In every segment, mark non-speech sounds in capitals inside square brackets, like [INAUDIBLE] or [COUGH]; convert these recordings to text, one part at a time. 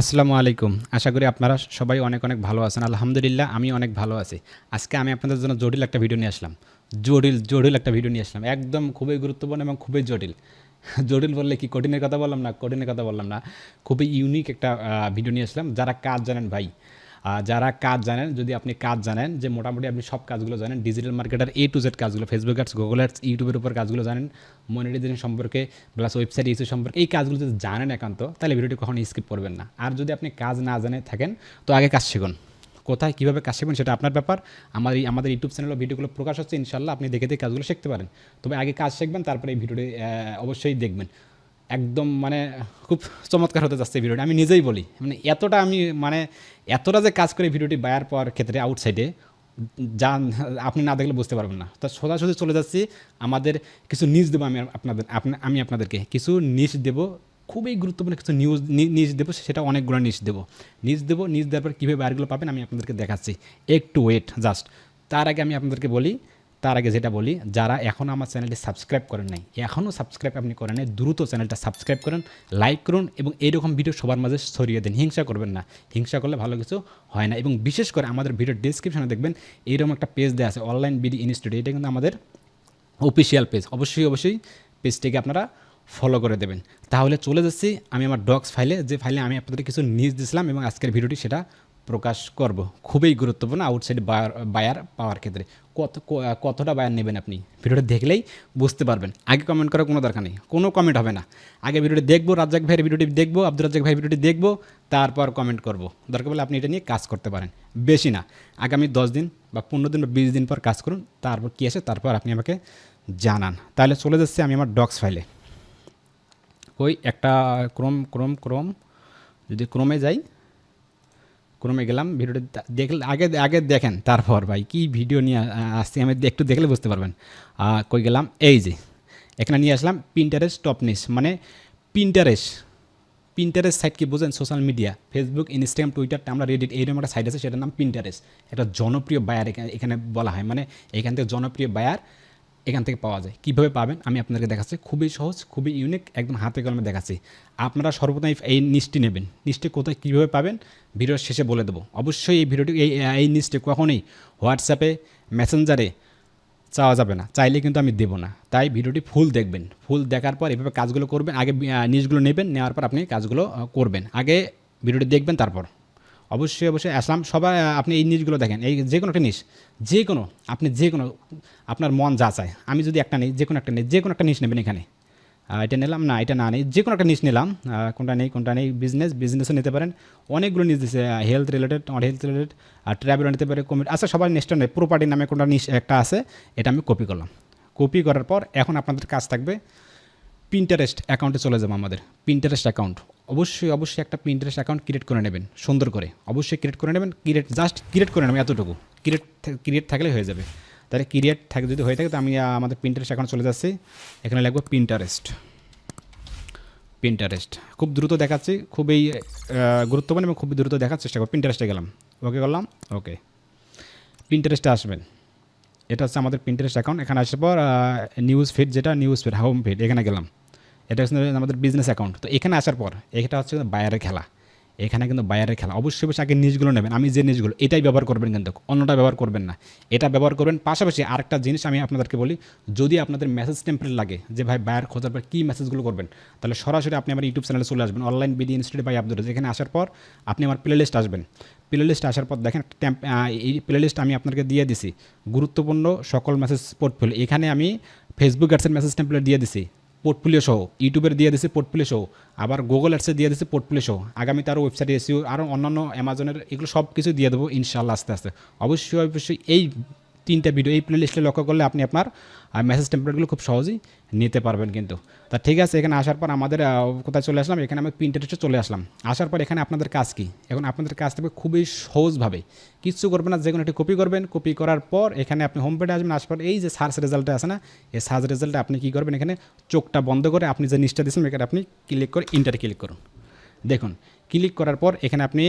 আসসালামু আলাইকুম। আশা করি আপনারা সবাই অনেক অনেক ভালো আছেন। আলহামদুলিল্লাহ, আমি অনেক ভালো আছি। আজকে আমি আপনাদের জন্য জটিল একটা ভিডিও নিয়ে আসলাম। জটিল জটিল একটা ভিডিও নিয়ে আসলাম। একদম খুবই গুরুত্বপূর্ণ এবং খুবই জটিল। [LAUGHS] জটিল বললে কি কঠিনের কথা বললাম না? কঠিনের কথা বললাম না। খুবই ইউনিক একটা ভিডিও নিয়ে আসলাম। যারা কাজ জানেন ভাই? যারা কাজ জানেন, যদি আপনি কাজ জানেন, যে মোটামুটি আপনি সব কাজগুলো জানেন digital marketer A to Z কাজগুলো ফেসবুক অ্যাডস গুগল অ্যাডস ইউটিউবের উপর কাজগুলো জানেন মনিটাইজেশন সম্পর্কে প্লাস ওয়েবসাইট ইস্যু সম্পর্কে, এই কাজগুলো যদি জানেন একান্ত, তাহলে ভিডিওটি কখনো স্কিপ করবেন না। আর যদি আপনি কাজ না জানে থাকেন, তো আগে কাজ শিখুন। কোথায় কীভাবে কাজ শিখবেন সেটা আপনার ব্যাপার। আমার আমাদের ইউটিউব চ্যানেলে ভিডিওগুলো প্রকাশ হচ্ছে ইনশাল্লাহ আপনি দেখে দেখে কাজগুলো শিখতে পারেন। তবে আগে কাজ শিখবেন, তারপরে এই ভিডিওটি অবশ্যই দেখবেন। একদম মানে খুব চমৎকার হতে যাচ্ছে ভিডিওটি। আমি নিজেই বলি মানে এতটা আমি মানে এতটা যে কাজ করে ভিডিওটি বায়ার পাওয়ার ক্ষেত্রে আউটসাইডে যা আপনি না দেখলে বুঝতে পারবেন না। তো সোজাসুজি চলে যাচ্ছি, আমাদের কিছু নিউজ দেবো আমি আপনাদের, আপনা- আমি আপনাদেরকে। কিছু নিউজ দেবো, খুবই গুরুত্বপূর্ণ কিছু নিউজ নিউজ দেবো, সেটা অনেকগুলো নিউজ দেবো। নিউজ দেবো নিউজ দেওয়ার পর কীভাবে বায়ারগুলো পাবেন আমি আপনাদেরকে দেখাচ্ছি। একটু ওয়েট জাস্ট তার আগে আমি আপনাদেরকে বলি তার আগে যেটা বলি, যারা এখনও আমার চ্যানেলটি সাবস্ক্রাইব করেন নাই এখনও সাবস্ক্রাইব আপনি করেন নাই, দ্রুত চ্যানেলটা সাবস্ক্রাইব করেন, লাইক করুন এবং এইরকম ভিডিও সবার মাঝে ছড়িয়ে দেন। হিংসা করবেন না। হিংসা করলে ভালো কিছু হয় না এবং বিশেষ করে আমাদের ভিডিওর ডিসক্রিপশনে দেখবেন এইরকম একটা পেজ দেওয়া আছে অনলাইন বিডি ইনস্টিটিউট এটা কিন্তু আমাদের অফিসিয়াল পেজ অবশ্যই অবশ্যই পেজটিকে আপনারা ফলো করে দেবেন। তাহলে চলে যাচ্ছি আমি আমার ডক্স ফাইলে যে ফাইলে আমি আপনাদের কিছু নিউজ দিয়েছিলাম এবং আজকের ভিডিওটি সেটা প্রকাশ করব। খুবই গুরুত্বপূর্ণ আউটসাইড বায়ার বায়ার পাওয়ার ক্ষেত্রে। কত কতটা বায়ার নেবেন আপনি? ভিডিওটা দেখলেই বুঝতে পারবেন। আগে কমেন্ট করার কোনো দরকার নেই। কোনো কমেন্ট হবে না। আগে ভিডিওটি দেখব, রাজ্জাক ভাইয়ের ভিডিওটি দেখব আব্দুল রাজ্জাক ভাই ভিডিওটি দেখব, তারপর কমেন্ট করব। দরকার বলে আপনি এটা নিয়ে কাজ করতে পারেন। বেশি না। আগামী দশ দিন বা পনেরো দিন বা বিশ দিন পর কাজ করুন, তারপর কী আছে তারপর আপনি আমাকে জানান। তাহলে চলে যাচ্ছে আমি আমার ডক্স ফাইলে ওই একটা ক্রোম ক্রোম ক্রোম। যদি ক্রোমে যাই ক্রোমে গেলাম, ভিডিওটা দেখলে, আগে আগে দেখেন, তারপর ভাই কি ভিডিও নিয়ে আসছি, আমি একটু দেখলে বুঝতে পারবেন। কই গেলাম? এই যে, এখানে নিয়ে আসলাম পিন্টারেস্ট টপনিস মানে পিন্টারেস্ট পিন্টারেস্ট সাইট কি বোঝেন? Social media Facebook Instagram Twitter আমরা রেডিট এইরকম একটা সাইট আছে, সেটার নাম পিন্টারেস্ট একটা জনপ্রিয় বায়ার এখানে বলা হয় মানে এখান থেকে জনপ্রিয় বায়ার এখান থেকে পাওয়া যায়। কীভাবে পাবেন? আমি আপনাদেরকে দেখাচ্ছি। খুবই সহজ, খুবই ইউনিক একদম হাতে কলমে দেখাচ্ছি। আপনারা সর্বদাই এই- নিচটি নেবেন। নিচটি কোথায় কীভাবে পাবেন? ভিডিওর শেষে বলে দেবো। অবশ্যই এই ভিডিওটি, এই এই নিচটি কখনোই হোয়াটসঅ্যাপে মেসেঞ্জারে চাওয়া যাবে না। চাইলে কিন্তু আমি দেবো না। তাই ভিডিওটি ফুল দেখবেন। ফুল দেখার পর এভাবে কাজগুলো করবেন। আগে নিউজগুলো নেবেন। নেওয়ার পর আপনি কাজগুলো করবেন। আগে ভিডিওটি দেখবেন, তারপর। অবশ্যই অবশ্যই। আসলাম, সবাই আপনি এই নিউজগুলো দেখেন, এই যে কোনো একটা নিউজ যে কোনো, আপনি যে কোনো, আপনার মন যা চায়। আমি যদি একটা নিই, যে কোনো একটা নিই, যে কোনো একটা নিউজ নেবেন এখানে। এটা নিলাম, না, এটা না নেই, যে কোনো একটা নিউজ নিলাম। কোনটা নেই কোনটা নেই বিজনেস বিজনেসও নিতে পারেন। অনেকগুলো নিউজ দিচ্ছে health related not health related R travel নিতে পারে কমিটি আচ্ছা সবার নেক্সটটা নেই প্রপার্টি নামে কোনটা নিউজ একটা আছে, এটা আমি কপি করলাম। কপি করার পর, এখন আপনাদের কাজ থাকবে পিন্টারেস্ট অ্যাকাউন্টে চলে যাব আমাদের। পিন্টারেস্ট অ্যাকাউন্ট অবশ্যই অবশ্যই একটা পিন্টারেস্ট অ্যাকাউন্ট ক্রিয়েট করে নেবেন, সুন্দর করে। অবশ্যই ক্রিয়েট করে নেবেন ক্রিয়েট জাস্ট ক্রিয়েট করে নেবেন এতটুকু। ক্রিয়েট ক্রিয়েট থাকলে হয়ে যাবে। তাহলে ক্রিয়েট থাকে, যদি হয়ে থাকে, তো আমি আমাদের পিন্টারেস্ট অ্যাকাউন্ট চলে যাচ্ছি। এখানে লাগবে পিন্টারেস্ট পিন্টারেস্ট খুব দ্রুত দেখাচ্ছি, খুবই গুরুত্বপূর্ণ এবং খুবই দ্রুত দেখার চেষ্টা করব। পিন্টারেস্টে গেলাম। ওকে করলাম? ওকে পিন্টারেস্টে আসবেন। এটা হচ্ছে আমাদের পিন্টারেস্ট অ্যাকাউন্ট এখানে আসার পর নিউজ ফিড যেটা নিউজ ফিড হোম ফিড এখানে গেলাম। এটা হচ্ছে আমাদের বিজনেস অ্যাকাউন্ট তো এখানে আসার পর, এটা হচ্ছে বায়ারের খেলা। এখানে কিন্তু বায়ারের খেলা। অবশ্যই অবশ্যই আগে নিউজগুলো নেবেন। আমি যে নিউজগুলো এটাই ব্যবহার করবেন কিন্তু। অন্যটা ব্যবহার করবেন না। এটা ব্যবহার করবেন। পাশাপাশি আরেকটা জিনিস আমি আপনাদেরকে বলি যদি আপনাদের মেসেজ টেম্পলেট লাগে যে ভাই বায়ার খোঁজার পর কী মেসেজগুলো করবেন তাহলে সরাসরি আপনি আমার ইউটিউব চ্যানেলে চলে আসবেন। Online BD institute by Abdul. এখানে আসার পর আপনি আমার প্লে লিস্ট আসবেন। প্লে লিস্ট আসার পর দেখেন আহ, এই প্লে লিস্ট আমি আপনাকে দিয়ে দিছি। গুরুত্বপূর্ণ সকল মেসেজ পোর্টফোলিও এখানে আমি ফেসবুক অ্যাডসের মেসেজ টেম্পলেট দিয়ে দিছি। পোর্টফোলিও সহ ইউটিউবের দিয়ে দিয়েছে পোর্টফোলিও সহ আবার গুগল অ্যাডসে দিয়ে দিয়েছে পোর্টফোলিও সহ আগামীতে আরও ওয়েবসাইটে এসিও আরও অন্যান্য অ্যামাজনের এগুলো সব কিছু দিয়ে দেবো ইনশাল্লাহ আস্তে আস্তে। অবশ্যই অবশ্যই এই তিনটা ভিডিও এই প্লে লিস্টে লক্ষ্য করলে আপনি আপনার মেসেজ টেম্পলেটগুলো খুব সহজেই নিতে পারবেন কিন্তু। তা ঠিক আছে, এখানে আসার পর আমাদের কোথায় চলে আসলাম? এখানে আমি প্রিন্টারেস্টে চলে আসলাম। আসার পর এখানে আপনাদের কাজ কি? এখন আপনাদের কাজ থাকবে খুবই সহজভাবে। কিচ্ছু করবেন না, যে কোনো একটি কপি করবেন। কপি করার পর এখানে আপনি হোম পেজে আসবেন, আসার পর এই যে সার্চ রেজাল্টটা আছে না, এই সার্চ রেজাল্টে আপনি কী করবেন? এখানে চোখটা বন্ধ করে আপনি যে নিচটা দিয়েছেন, এখানে আপনি ক্লিক করে ইন্টার ক্লিক করুন। দেখুন ক্লিক করার পর এখানে আপনি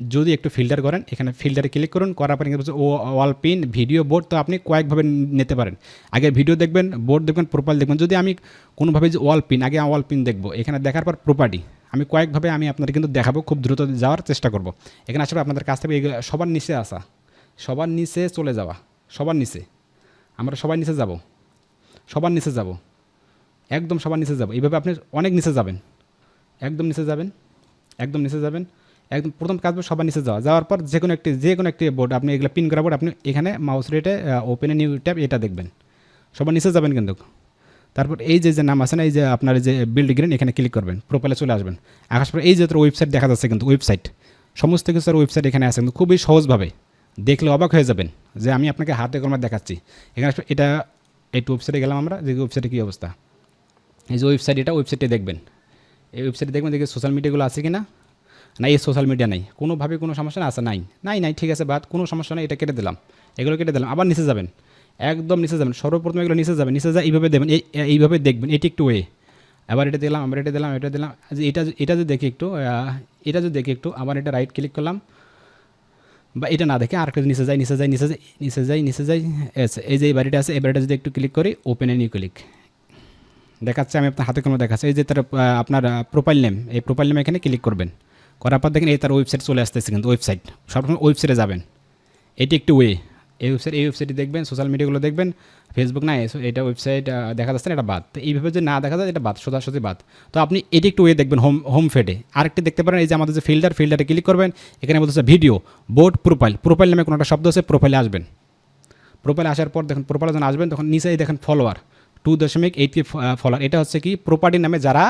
যদি একটু ফিল্টার করেন, এখানে ফিল্টারে ক্লিক করুন, করার পর বলছে ও ওয়াল পিন ভিডিও বোর্ড তো আপনি কয়েকভাবে নিতে পারেন। আগে ভিডিও দেখবেন বোর্ড দেখবেন প্রোফাইল দেখবেন। যদি আমি কোনোভাবে যে ওয়াল পিন আগে ওয়াল পিন দেখব, এখানে দেখার পর প্রপার্টি আমি কয়েকভাবে আমি আপনাদের কিন্তু দেখাবো, খুব দ্রুত যাওয়ার চেষ্টা করব। এখানে আসলে আপনাদের কাছ থেকে সবার নিচে আসা, সবার নিচে চলে যাওয়া, সবার নিচে। আমরা সবার নিচে যাব, সবার নিচে যাব, একদম সবার নিচে যাব। এইভাবে আপনি অনেক নিচে যাবেন, একদম নিচে যাবেন, একদম নিচে যাবেন। একদম প্রথম কাজ সবার নিচে যাওয়া। যাওয়ার পর যে কোনো একটি যে কোনো একটি বোর্ড আপনি এগুলো পিন করা বোর্ড আপনি এখানে মাউস রেটে ওপেনে নিউ ট্যাব এটা দেখবেন। সবার নিচে যাবেন কিন্তু। তারপর এই যে যে নাম আছে না, এই যে আপনার যে বিল্ড গ্রিন এখানে ক্লিক করবেন প্রোফাইলে চলে আসবেন। আকাশ পরে এই যে ওয়েবসাইট দেখা যাচ্ছে কিন্তু ওয়েবসাইট সমস্ত কিছুর ওয়েবসাইট এখানে আছে কিন্তু খুবই সহজভাবে। দেখলে অবাক হয়ে যাবেন যে আমি আপনাকে হাতে কলমে দেখাচ্ছি। এখানে এটা, এই ওয়েবসাইটে গেলাম আমরা যে ওয়েবসাইটে কী অবস্থা। এই যে ওয়েবসাইট এটা ওয়েবসাইটে দেখবেন। এই ওয়েবসাইটে দেখবেন দেখি সোশ্যাল মিডিয়াগুলো আছে কি না না এই সোশ্যাল মিডিয়া নাই। কোনোভাবে কোনো সমস্যা না আছে, নাই। নাই নাই, ঠিক আছে বাদ কোনো সমস্যা নেই, এটা কেটে দিলাম। এগুলো কেটে দিলাম। আবার নিচে যাবেন। একদম নিচে যাবেন। সর্বপ্রথম এগুলো নিচে যাবেন। নিচে যা এইভাবে দেবেন, এই এইভাবে দেখবেন, এটি একটু ওয়ে আবার এটা দিলাম, আবার এটা দিলাম এটা দিলাম। যে এটা এটা যদি দেখি একটু এটা যদি দেখি একটু, আবার এটা রাইট ক্লিক করলাম। বা এটা না দেখে আর আরেকটা নিচে যাই নিচে যাই নিচে যাই নিচে যাই নিচে যাই এই যে এই বাড়িটা আছে, এই বাড়িটা যদি একটু ক্লিক করি ওপেন এ নিউ ক্লিক দেখাচ্ছে, আমি আপনার হাতে কোনো দেখাচ্ছে। এই যে তার আপনার প্রোফাইল নেম এই প্রোফাইল নেম এখানে ক্লিক করবেন। করার পর দেখেন এই তার ওয়েবসাইট চলে আসতেছে কিন্তু ওয়েবসাইট সবসময় ওয়েবসাইটে যাবেন। এটি একটি ওয়ে এই ওয়েবসাইট এই ওয়েবসাইটে দেখবেন সোশ্যাল মিডিয়াগুলো দেখবেন ফেসবুক না এটা ওয়েবসাইট দেখা যাচ্ছে না, এটা বাদ। তো এইভাবে যদি না দেখা যায়, এটা বাদ, সোজাসুজি বাদ। তো আপনি এটি একটু ওয়ে দেখবেন হোম হোম ফেডে আরেকটি দেখতে পারেন, এই যে আমাদের যে ফিল্টার ফিল্টারে ক্লিক করবেন, এখানে বলতেছে ভিডিও বোর্ড প্রোফাইল প্রোফাইল নামে কোনো একটা শব্দ আছে প্রোফাইলে আসবেন। প্রোফাইলে আসার পর দেখুন প্রোফাইলে যখন আসবেন, তখন নিচেই দেখেন ফলোয়ার টু দশমিক এইট কে ফলোয়ার এটা হচ্ছে কি প্রপার্টি নামে যারা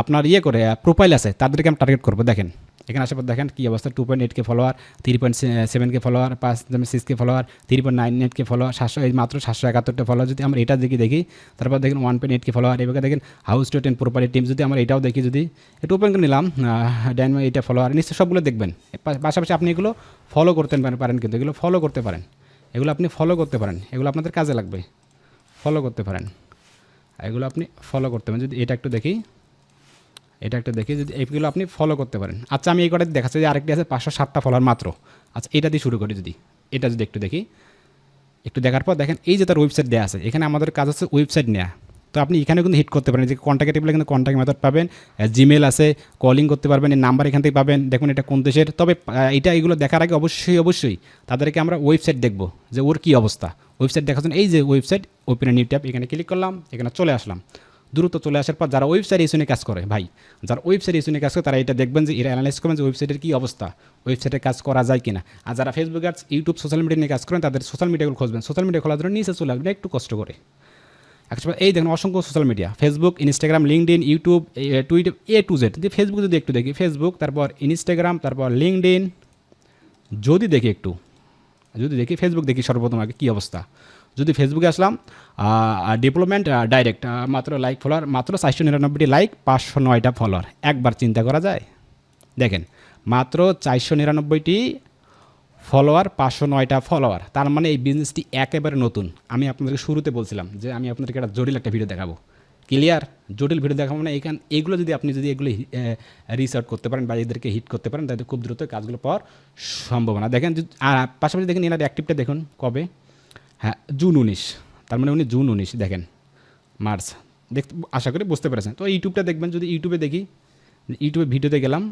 আপনার ইয়ে করে প্রোফাইল আছে, তাদেরকে আমি টার্গেট করব। দেখেন, এখানে আসার পর দেখেন কী অবস্থা two point eight K follower three point seven K follower পাঁচ six K follower three point nine eight K follower সাতশো, এই মাত্র সাতশো একাত্তরটা ফলোয়ার যদি আমরা এটা দেখি দেখি, তারপর দেখেন one point eight K follower এবার দেখেন house to ten property team যদি আমরা এটাও দেখি যদি, একটু ওপেন করে নিলাম ডাইন এইটা ফলোয়ার নিশ্চয় সবগুলো দেখবেন। পাশাপাশি আপনি এগুলো ফলো করতে পারেন কিন্তু, এগুলো ফলো করতে পারেন। এগুলো আপনি ফলো করতে পারেন, এগুলো আপনাদের কাজে লাগবে। ফলো করতে পারেন। এগুলো আপনি ফলো করতে পারেন। যদি এটা একটু দেখি, এটা একটু দেখি, যদি এইগুলো আপনি ফলো করতে পারেন। আচ্ছা আমি এই কটা দেখাচ্ছি, যে আরেকটি আছে পাঁচশো সাতটা ফলোয়ার মাত্র। আচ্ছা এটা দিয়ে শুরু করি যদি। এটা যদি একটু দেখি, একটু দেখার পর দেখেন, এই যে তার ওয়েবসাইট দেওয়া আছে, এখানে আমাদের কাজ হচ্ছে ওয়েবসাইট নেওয়া তো আপনি এখানে কিন্তু হিট করতে পারেন। যে কন্ট্যাক্টে টিপলে কিন্তু কন্ট্যাক্ট মেথড পাবেন জিমেল আছে কলিং করতে পারবেন, এই নাম্বার এখান থেকে পাবেন। দেখুন এটা কোন দেশের। তবে এটা এগুলো দেখার আগে অবশ্যই অবশ্যই তাদেরকে আমরা ওয়েবসাইট দেখব যে ওর কী অবস্থা। ওয়েবসাইট দেখার জন্য এই যে ওয়েবসাইট ওপেন নিউ ট্যাব এখানে ক্লিক করলাম, এখানে চলে আসলাম। দ্রুত চলে আসার পর যারা ওয়েবসাইট ইস্যু কাজ করে, ভাই, যারা ওয়েবসাইট ইস্যু কাজ করে, তারা এটা দেখবেন যে এরা অ্যানালাইজ করবেন যে ওয়েবসাইটের কী অবস্থা ওয়েবসাইটে কাজ করা যায় কিনা। আর যারা ফেসবুক আর ইউটিউব সোশ্যাল মিডিয়া নিয়ে কাজ করেন, তাদের সোশ্যাল মিডিয়াগুলো খুঁজবেন। সোশ্যাল মিডিয়া খোলার জন্য নিচে চলে আসবেন, একটু কষ্ট করে। এই দেখুন অসংখ্য social media Facebook Instagram LinkedIn YouTube Twitter A to Z যদি ফেসবুক যদি একটু দেখি ফেসবুক তারপর ইনস্টাগ্রাম তারপর লিঙ্কডিন যদি দেখি একটু, যদি দেখি ফেসবুক দেখি সর্বপ্রথম আগে কী অবস্থা? যদি ফেসবুকে আসলাম ডেভেলপমেন্ট ডাইরেক্ট মাত্র লাইক ফলোয়ার মাত্র চারশো নিরানব্বইটি লাইক পাঁচশো নয়টা ফলোয়ার একবার চিন্তা করা যায়? দেখেন, মাত্র চারশো নিরানব্বইটি ফলোয়ার পাঁচশো নয়টা ফলোয়ার তার মানে এই বিজনেসটি একেবারে নতুন। আমি আপনাদেরকে শুরুতে বলছিলাম যে আমি আপনাদেরকে একটা জটিল একটা ভিডিও দেখাবো। ক্লিয়ার জটিল ভিডিও দেখাবো মানে এখান এগুলো যদি আপনি যদি এগুলো রিসার্চ করতে পারেন বা এদেরকে হিট করতে পারেন, তাহলে খুব দ্রুত কাজগুলো পাওয়ার সম্ভাবনা। দেখেন আর পাশাপাশি দেখেন এনার অ্যাক্টিভটা দেখুন, কবে? হ্যাঁ জুন উনিশ। তার মানে উনি জুন উনিশ, দেখেন। মার্চ দেখতে আশা করি বুঝতে পেরেছেন। তো ইউটিউবটা দেখবেন, যদি ইউটিউবে দেখি ইউটিউবে ভিডিওতে গেলাম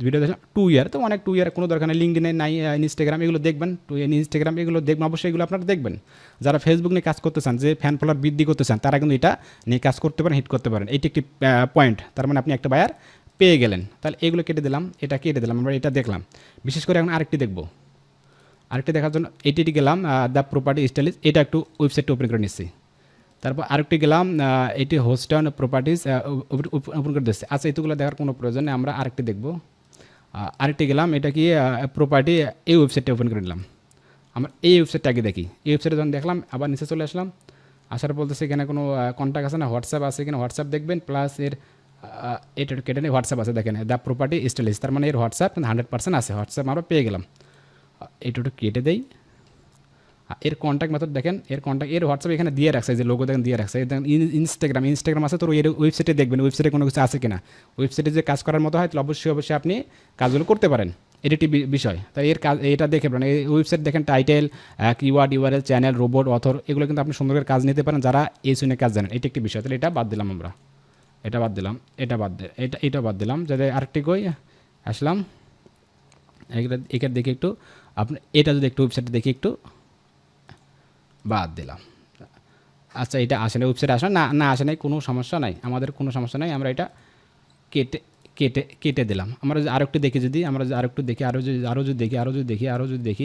ভিডিও দেখলাম টু ইয়ার তো অনেক টু ইয়ার কোনো দরকার নেই লিঙ্কডিনে নাই ইনস্টাগ্রাম এগুলো দেখবেন টু ইনস্টাগ্রাম এগুলো দেখবেন, অবশ্যই এগুলো আপনারা দেখবেন। যারা ফেসবুক নিয়ে কাজ করতে চান, যে ফ্যান ফলোয়ার বৃদ্ধি করতে চান, তারা কিন্তু এটা নিয়ে কাজ করতে পারেন হিট করতে পারেন। এটি একটি পয়েন্ট তার মানে আপনি একটা বায়ার পেয়ে গেলেন। তাহলে এগুলো কেটে দিলাম, এটা কেটে দিলাম, আমরা এটা দেখলাম। বিশেষ করে এখন আরেকটি দেখব। আরেকটি দেখার জন্য এটি গেলাম দ্য প্রপার্টি স্টাইলিশ এটা একটু ওয়েবসাইটটা ওপেন করে নিচ্ছি। তারপর আরেকটি গেলাম এটি হোস্টান প্রপার্টিস ওপেন করে দিচ্ছে। আচ্ছা এতগুলো দেখার কোনো প্রয়োজন নেই, আমরা আরেকটি দেখব। আরেকটি গেলাম, এটা কি প্রপার্টি এই ওয়েবসাইটটা ওপেন করে নিলাম। আমার এই ওয়েবসাইটটা আগে দেখি। এই ওয়েবসাইটে যখন দেখলাম, আবার নিচে চলে আসলাম। আসার বলতেছে সেখানে কোনো কন্ট্যাক্ট আছে না? হোয়াটসঅ্যাপ আছে কিনা? হোয়াটসঅ্যাপ দেখবেন প্লাস এর এটা কেটে নিয়ে হোয়াটসঅ্যাপ আছে দেখেন। দ্য প্রপার্টি স্টাইলিশ তার মানে এর হোয়াটসঅ্যাপ হান্ড্রেড পার্সেন্ট আছে। হোয়াটসঅ্যাপ আমরা পেয়ে গেলাম। এটা একটু কেটে আর এর কন্ট্যাক্ট মেথড দেখেন, এর কন্ট্যাক্ট এর হোয়াটসঅ্যাপ এখানে দিয়ে রাখছে যে লোগো দেখেন দিয়ে রাখছে। দেখেন ইনস্টাগ্রাম ইনস্টাগ্রাম আছে তো এর ওয়েবসাইটে দেখবেন ওয়েবসাইটে কোনো কিছু আছে কিনা। ওয়েবসাইটে যে কাজ করার মতো হয়, তাহলে অবশ্যই অবশ্যই আপনি কাজগুলো করতে পারেন এটি একটি বিষয়। তাই এর কাজ, এটা দেখে এই ওয়েবসাইট দেখেন title keyword URL channel robot author এগুলো কিন্তু আপনি সুন্দর করে কাজ নিতে পারেন, যারা এই শুনে কাজ জানেন। এটি একটি বিষয়, তাহলে এটা বাদ দিলাম আমরা। এটা বাদ দিলাম, এটা বাদ এটা এটা বাদ দিলাম। যাতে আরেকটি কই, আসলাম। এটা দেখি একটু, আপনি, এটা যদি একটু ওয়েবসাইটে দেখি একটু। বাদ দিলাম। আচ্ছা এটা আসে না ওয়েবসাইটে আসে না না, আসে নাই, কোনো সমস্যা নাই। আমাদের কোনো সমস্যা নাই, আমরা এটা কেটে কেটে কেটে দিলাম। আমরা যদি আরেকটু দেখি যদি, আমরা যদি আরেকটু দেখি আরও যদি আরও যদি দেখি আরও যদি দেখি আরও যদি দেখি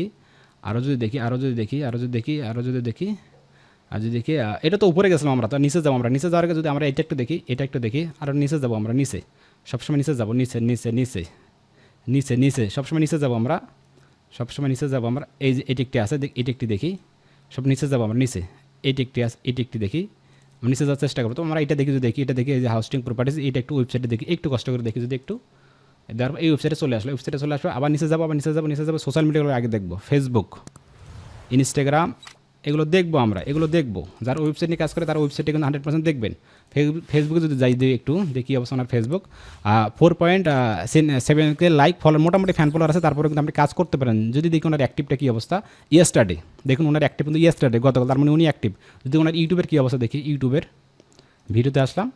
আরও যদি দেখি আরও যদি দেখি আরও যদি দেখি আরও যদি দেখি, আর যদি দেখি এটা তো উপরে গেছিলাম আমরা, তো নিচে যাব আমরা। নিচে যাওয়ার আগে যদি আমরা এটা একটু দেখি, এটা একটু দেখি, আর নিচে যাব আমরা, নিচে। সবসময় নিচে যাব, নিচে নিচে নিচে নিচে নিচে। সবসময় নিচে যাব আমরা, সবসময় নিচে যাব আমরা। এই যে, এটি একটি আছে এটি একটি দেখি। সব নিচে যাব আমরা, নিচে। এইটি একটি আস এটি একটি দেখি। আমি নিচে যাওয়ার চেষ্টা করব। তো আমরা এটা দেখি, যদি দেখি, এটা দেখি যে হাউসিং প্রপার্টিস এটা একটু ওয়েবসাইটে দেখি। একটু কষ্ট করে দেখি যদি একটু। দেওয়ার এই ওয়েবসাইটে চলে আসলো ওয়েবসাইটে চলে আসলো আবার নিচে যাব, আবার নিচে যাব নিচে যাব। সোশ্যাল মিডিয়াগুলো আগে দেখব। ফেসবুক ইনস্টাগ্রাম এগুলো দেখব আমরা, এগুলো দেখব। যার ওয়েবসাইট নিয়ে কাজ করে, তার ওয়েবসাইটে কিন্তু হান্ড্রেড পার্সেন্ট দেখবেন। ফেসবুক যদি যাই দিই একটু, দেখি অবশ্য আমার Facebook four point seven K like follow মোটামুটি ফ্যান ফলোয়ার আছে তারপরে কিন্তু আপনি কাজ করতে পারেন। যদি দেখি ওনার অ্যাক্টিভটা কী অবস্থা? ইয়েস্টারডে দেখুন ওনার অ্যাক্টিভ কিন্তু ইয়েস্টারডে গতকাল, তার মানে উনি অ্যাক্টিভ যদি ওনার ইউটিউবের কী অবস্থা দেখি ইউটিউবের ভিডিওতে আসলাম।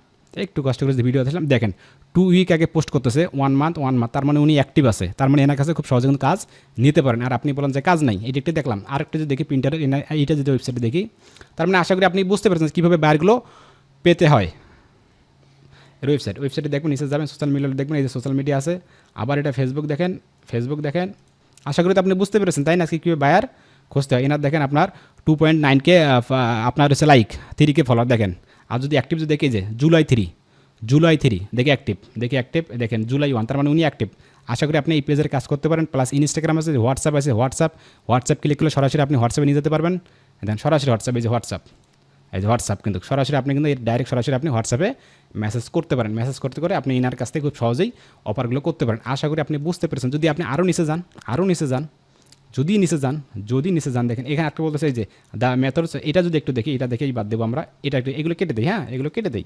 একটু কষ্ট করে যে ভিডিও আসলাম দেখেন টু উইক আগে পোস্ট করতেছে ওয়ান মান্থ ওয়ান মান্থ তার মানে উনি অ্যাক্টিভ আছে। তার মানে এনার কাছে খুব সহজে কিন্তু কাজ নিতে পারেন। আর আপনি বলেন যে কাজ নাই, এটা একটু দেখলাম। আরেকটা যদি দেখি প্রিন্টারের এইটা যদি ওয়েবসাইটে দেখি, তার মানে আশা করি আপনি বুঝতে পারছেন কীভাবে বায়ারগুলো পেতে হয়। ওয়েবসাইট ওয়েবসাইটে দেখবেন, নিচে যাবেন সোশ্যাল মিডিয়া দেখবেন, এই যে সোশ্যাল মিডিয়া আছে। আবার এটা ফেসবুক দেখেন ফেসবুক দেখেন। আশা করি তো আপনি বুঝতে পেরেছেন, তাই না? আজকে কীভাবে বায়ার খুঁজতে হয়? এনার দেখেন আপনার টু পয়েন্ট নাইন কে আপনার হচ্ছে লাইক থ্রি কে ফলোয়ার দেখেন। আর যদি অ্যাক্টিভ যদি দেখি যে জুলাই থ্রি জুলাই থ্রি দেখে অ্যাক্টিভ দেখে অ্যাক্টিভ দেখেন জুলাই ওয়ান তার মানে উনি অ্যাক্টিভ আশা করি আপনি এই পেজের কাজ করতে পারেন প্লাস ইনস্টাগ্রাম আছে হোয়াটসঅ্যাপ আছে হোয়াটসঅ্যাপ হোয়াটসঅ্যাপ ক্লিক করলে সরাসরি আপনি হোয়াটসঅ্যাপে নিয়ে যেতে পারবেন। দেন সরাসরি হোয়াটসঅ্যাপ এই যে হোয়াটসঅ্যাপ এই যে হোয়াটসঅ্যাপ কিন্তু সরাসরি আপনি কিন্তু ডাইরেক্ট সরাসরি আপনি হোয়াটসঅ্যাপে মেসেজ করতে পারেন। মেসেজ করতে করে আপনি ইনার কাছ থেকে খুব সহজেই অফারগুলো করতে পারেন। আশা করি আপনি বুঝতে পেরেছেন। যদি আপনি আরও নিচে যান আরও নিচে যান যদি নিচে যান, যদি নিচে যান, দেখেন, এখানে একটা বলতেছে এই যে দ্য মেথড এটা যদি একটু দেখি, এটা দেখেই বাদ দেবো আমরা, এটা একটু, এগুলো কেটে দিই হ্যাঁ এগুলো কেটে দিই,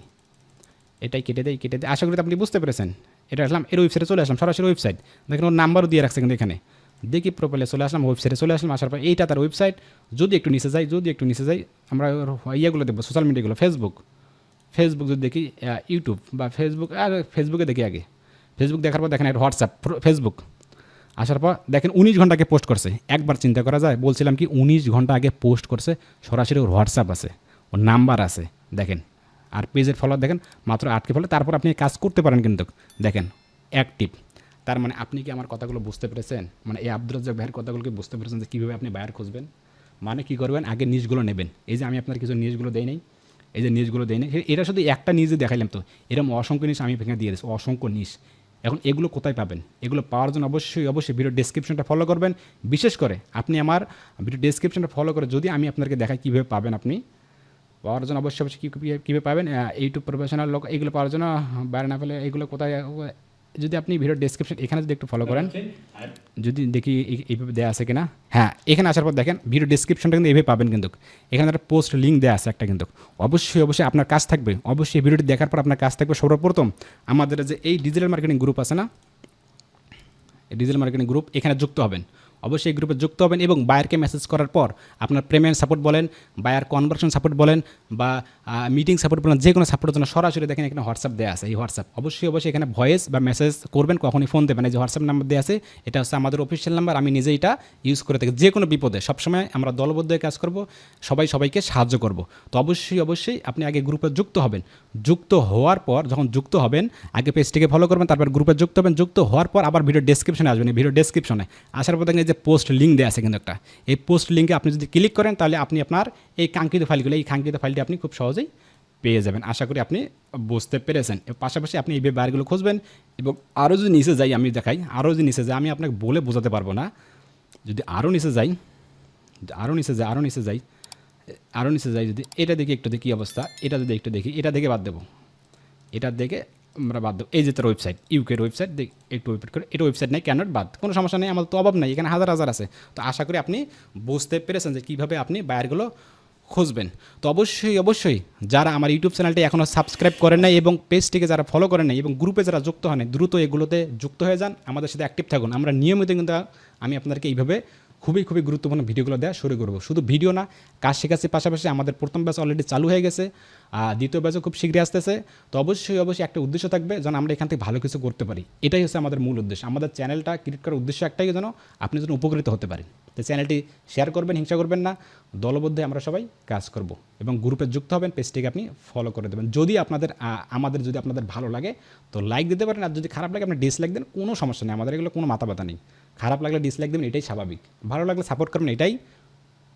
এটাই কেটে দেয় কেটে দেয় আশা করি আপনি বুঝতে পেরেছেন। এটা আসলাম, এর ওয়েবসাইটে চলে আসলাম, সরাসরি ওয়েবসাইট দেখেন, ওর নাম্বারও দিয়ে রাখছে কিন্তু এখানে। দেখি প্রোফাইলে চলে আসলাম ওয়েবসাইটে চলে আসলাম, আসার পর এইটা তার ওয়েবসাইট যদি একটু নিচে যাই, যদি একটু নিচে যাই, আমরা ইয়েগুলো দেখব সোশ্যাল মিডিয়াগুলো ফেসবুক ফেসবুক যদি দেখি ইউটিউব বা ফেসবুক আর ফেসবুকে দেখি আগে। ফেসবুক দেখার পর দেখেন হোয়াটসঅ্যাপ ফেসবুক আসার পর দেখেন উনিশ ঘণ্টা আগে পোস্ট করছে। একবার চিন্তা করা যায়, বলছিলাম কি উনিশ ঘণ্টা আগে পোস্ট করছে, সরাসরি ওর হোয়াটসঅ্যাপ আছে, ওর নাম্বার আছে, দেখেন। আর পেজের ফলোয়ার দেখেন, মাত্র আটকে ফলে, তারপর আপনি কাজ করতে পারেন কিন্তু, দেখেন অ্যাক্টিভ তার মানে আপনি কি আমার কথাগুলো বুঝতে পেরেছেন? মানে এই আব্দুল রাজ্জাক ভাইয়ের কথাগুলোকে বুঝতে পেরেছেন যে কীভাবে আপনি বায়ার খুঁজবেন? মানে কী করবেন? আগে নিউজগুলো নেবেন। এই যে আমি আপনার কিছু নিউজগুলো দেই নাই, এই যে নিউজগুলো দেই নাই এটা শুধু একটা নিউজে দেখাইলাম তো। এরকম অসংখ্য নিউজ আমি ভেঙে দিয়ে দিচ্ছি অসংখ্য নিউজ এখন এগুলো কোথায় পাবেন? এগুলো পাওয়ার জন্য অবশ্যই অবশ্যই ভিডিও ডেসক্রিপশনটা ফলো করবেন। বিশেষ করে আপনি আমার ভিডিও ডেসক্রিপশনটা ফলো করে যদি আমি আপনাকে দেখাই কীভাবে পাবেন আপনি, পাওয়ার জন্য অবশ্যই অবশ্যই কীভাবে পাবেন? ইউটিউব প্রফেশনাল লোক, এগুলো পাওয়ার জন্য বাইরে না পেলে এগুলো কোথায় যদি আপনি ভিডিও ডেসক্রিপশন এখানে যদি একটু ফলো করেন যদি দেখি এই- এইভাবে দেওয়া আছে কিনা হ্যাঁ এখানে আসার পর দেখেন ভিডিও ডেসক্রিপশনটা কিন্তু এইভাবে পাবেন কিন্তু। এখানে একটা পোস্ট লিঙ্ক দেওয়া আছে একটা কিন্তু। অবশ্যই অবশ্যই আপনার কাজ থাকবে। অবশ্যই ভিডিওটি দেখার পর আপনার কাজ থাকবে সর্বপ্রথম। আমাদের যে এই ডিজিটাল মার্কেটিং গ্রুপ আছে না ডিজিটাল মার্কেটিং গ্রুপ এখানে যুক্ত হবেন। অবশ্যই এই গ্রুপে যুক্ত হবেন এবং বায়ারকে মেসেজ করার পর আপনার পেমেন্ট সাপোর্ট বলেন বায়ার কনভার্সন সাপোর্ট বলেন বা মিটিং সাপোর্ট বলেন, যে কোনো সাপোর্টের জন্য সরাসরি দেখেন এখানে হোয়াটসঅ্যাপ দেওয়া আছে। এই হোয়াটসঅ্যাপ অবশ্যই অবশ্যই এখানে ভয়েস বা মেসেজ করবেন, কখনই ফোন দেবেন এই যে হোয়াটসঅ্যাপ নাম্বার দেওয়া আছে, এটা হচ্ছে আমাদের অফিসিয়াল নাম্বার আমি নিজে এটা ইউজ করে থাকি। যে কোনো বিপদে সবসময় আমরা দলবদ্ধ কাজ করব, সবাই সবাইকে সাহায্য করব। তো অবশ্যই অবশ্যই আপনি আগে গ্রুপে যুক্ত হবেন। যুক্ত হওয়ার পর যখন যুক্ত হবেন, আগে পেজটিকে ফলো করবেন, তারপর গ্রুপে যুক্ত হবেন। যুক্ত হওয়ার পর আবার ভিডিও ডেসক্রিপশনে আসবেন। ভিডিও ডেসক্রিপশনে আসার পর দেখেন যে পোস্ট লিঙ্ক দেওয়া আছে কিন্তু একটা। এই পোস্ট লিঙ্কে আপনি যদি ক্লিক করেন, তাহলে আপনি আপনার এই কাঙ্ক্ষিত ফাইলগুলো এই কাঙ্ক্ষিত ফাইলটি আপনি খুব সহজেই পেয়ে যাবেন। আশা করি আপনি বুঝতে পেরেছেন। পাশাপাশি আপনি এই বায়ারগুলো খুঁজবেন এবং আরও যদি নিচে যাই, আমি দেখাই আরও যদি নিচে যাই, আমি আপনাকে বলে বোঝাতে পারব না। যদি আরও নিচে যাই আরও নিচে যাই আরও নিচে যাই আরও নিচে যাই, যদি এটা দেখি, একটু দেখি অবস্থা, এটা যদি একটু দেখি, এটা দেখে বাদ দেবো। এটা দেখে আমরা দেবো এই যে তার ওয়েবসাইট ইউকের ওয়েবসাইট একটু ওয়েবসাইট করে, এটা ওয়েবসাইট নেই ক্যানট বাদ কোনো সমস্যা নেই আমাদের তো অভাব নেই, এখানে হাজার হাজার আছে। তো আশা করি আপনি বুঝতে পেরেছেন যে কীভাবে আপনি বায়ারগুলো খুঁজবেন। তো অবশ্যই অবশ্যই যারা আমার ইউটিউব চ্যানেলটি এখনও সাবস্ক্রাইব করেন নাই এবং পেজটিকে যারা ফলো করেন নাই এবং গ্রুপে যারা যুক্ত হন দ্রুত এগুলোতে যুক্ত হয়ে যান, আমাদের সাথে অ্যাক্টিভ থাকুন। আমরা নিয়মিত কিন্তু আমি আপনাদেরকে এইভাবে খুবই খুবই গুরুত্বপূর্ণ ভিডিওগুলো দেওয়া শুরু করব। শুধু ভিডিও না, কাজ শেখাচ্ছি পাশাপাশি আমাদের প্রথম ব্যাচ অলরেডি চালু হয়ে গেছে, আর দ্বিতীয় ব্যাচও খুব শীঘ্রই আসতেছে। তো অবশ্যই অবশ্যই একটা উদ্দেশ্য থাকবে যেন আমরা এখান থেকে ভালো কিছু করতে পারি। এটাই হচ্ছে আমাদের মূল উদ্দেশ্য। আমাদের চ্যানেলটা ক্রিয়েট করার উদ্দেশ্য একটাই যেন আপনি যেন উপকৃত হতে পারেন। তো চ্যানেলটি শেয়ার করবেন, হিংসা করবেন না। দলবদ্ধে আমরা সবাই কাজ করব এবং গ্রুপে যুক্ত হবেন পেজটিকে আপনি ফলো করে দেবেন। যদি আপনাদের আমাদের যদি আপনাদের ভালো লাগে, তো লাইক দিতে পারেন, আর যদি খারাপ লাগে, আপনি ডিসলাইক দেন, কোনো সমস্যা নেই। আমাদের এগুলো কোনো মাথা ব্যথা নেই। খারাপ লাগলে ডিসলাইক দেবেন, এটাই স্বাভাবিক। ভালো লাগলে সাপোর্ট করবেন, এটাই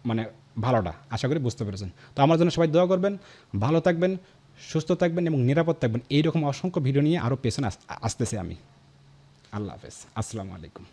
মানে ভালোটা, আশা করি বুঝতে পেরেছেন। তো আমার জন্য সবাই দোয়া করবেন, ভালো থাকবেন, সুস্থ থাকবেন এবং নিরাপদ থাকবেন। এইরকম অসংখ্য ভিডিও নিয়ে আরও পেছনে আসতেছি আমি। আল্লাহ হাফেজ। আসসালামু আলাইকুম।